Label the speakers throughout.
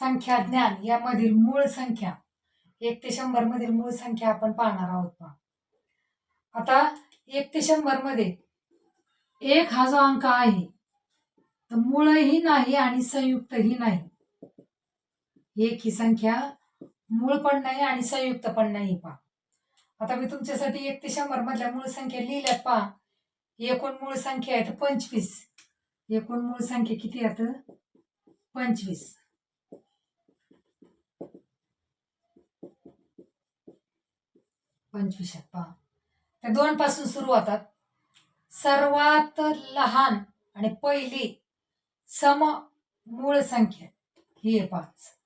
Speaker 1: संख्या ज्ञान यामधील मूळ संख्या. एक ते शंभर मधील मूळ संख्या आपण पाहणार आहोत पहा. आता एक ते शंभरमध्ये एक हा जो अंक आहे तर मूळही नाही आणि संयुक्तही नाही. एक ही संख्या मूळ पण नाही आणि संयुक्त पण नाही पहा. आता मी तुमच्यासाठी एक ते शंभर मधल्या मूळ संख्या लिहिल्यात पहा. एकूण मूळ संख्या आहेत पंचवीस. एकूण मूळ संख्या किती आहेत पंचवीस. पंचवीस पहा. त्या दोन पासून सुरू होतात. सर्वात लहान आणि पहिली सम मूळ संख्या ही आहे पाच.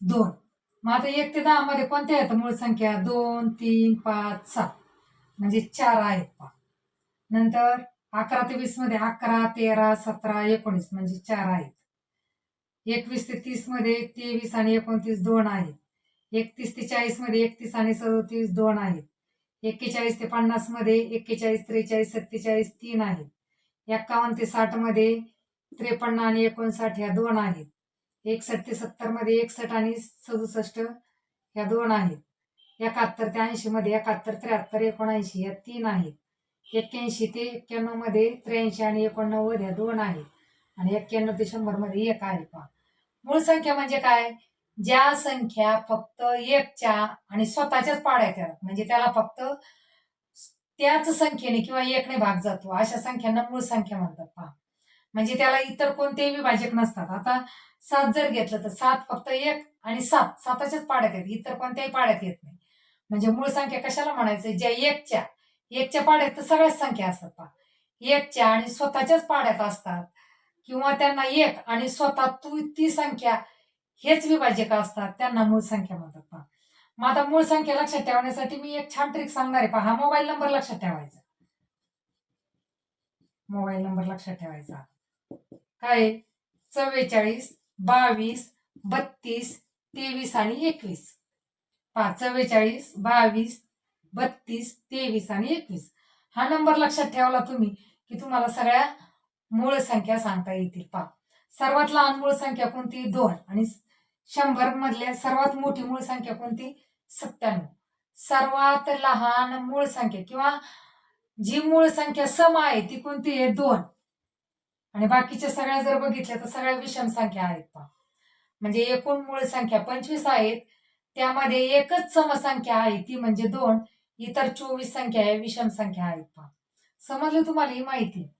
Speaker 1: दोन. मग आता एक ते दहा मध्ये कोणत्या आहेत मूळ संख्या? दोन तीन पाच सात म्हणजे चार आहेत पहा. नंतर अकरा ते वीसमध्ये अकरा तेरा सतरा एकोणीस म्हणजे चार आहेत. एकवीस ते तीसमध्ये तेवीस आणि एकोणतीस दोन आहेत. एकतीस ते चाळीसमध्ये एकतीस आणि सदोतीस दोन आहेत. एक्केचाळीस ते पन्नासमध्ये एक्केचाळीस त्रेचाळीस सत्तेचाळीस तीन आहेत. एक्कावन्न ते साठमध्ये त्रेपन्न आणि एकोणसाठ ह्या दोन आहेत. एकसष्ट ते सत्तरमध्ये एकसष्ट आणि सदुसष्ट ह्या दोन आहेत. एकाहत्तर ते ऐंशी मध्ये एकाहत्तर त्र्याहत्तर एकोणऐंशी ह्या तीन आहेत. एक्क्याऐंशी ते एक्क्याण्णवमध्ये त्र्याऐंशी आणि एकोणनव्वद ह्या दोन आहेत. आणि एक्क्याण्णव ते शंभरमध्ये एक आहे पहा. मूळ संख्या म्हणजे काय? ज्या संख्या फक्त एकच्या आणि स्वतःच्याच पाड्यात येतात म्हणजे त्याला फक्त त्याच संख्येने किंवा एकने भाग जातो. अशा संख्यांना मूळ संख्या म्हणतात. पहा. म्हणजे त्याला इतर कोणतेही विभाजक नसतात. आता सात जर घेतलं तर सात फक्त एक आणि सात. साताच्याच पाड्यात येत इतर कोणत्याही पाड्यात येत नाही. म्हणजे मूळ संख्या कशाला म्हणायचं? ज्या एकच्या. एकच्या पाड्यात तर सगळ्याच संख्या असतात. पहा. एकच्या आणि स्वतःच्याच पाड्यात असतात. किंवा त्यांना एक आणि स्वतः तू ती संख्या हेच विभाजक असतात? त्यांना मूळ संख्या म्हणतात पहा. मग आता मूळ संख्या लक्षात ठेवण्यासाठी मी एक छान ट्रिक सांगणार आहे पहा. हा मोबाईल नंबर लक्षात ठेवायचा. मोबाईल नंबर लक्षात ठेवायचा. काय? चव्वेचाळीस बावीस बत्तीस तेवीस आणि एकवीस. पहा चव्वेचाळीस बावीस बत्तीस तेवीस आणि एकवीस. हा नंबर लक्षात ठेवला तुम्ही की तुम्हाला सगळ्या मूळ संख्या सांगता येतील पहा. सर्वात लहान मूळ संख्या कोणती? दोन आणि शंभर मधल्या सर्वात मोठी मूळ संख्या कोणती? सत्त्याण्णव. सर्वात लहान मूळ संख्या किंवा जी मूळ संख्या सम आहे ती कोणती आहे? दोन. आणि बाकीच्या सगळ्या जर बघितल्या तर सगळ्या विषम संख्या आहेत पहा. म्हणजे एकूण मूळ संख्या पंचवीस आहेत. त्यामध्ये एकच समसंख्या आहे ती म्हणजे दोन. इतर चोवीस संख्या आहे विषम संख्या आहेत पहा. समजलं तुम्हाला ही माहिती?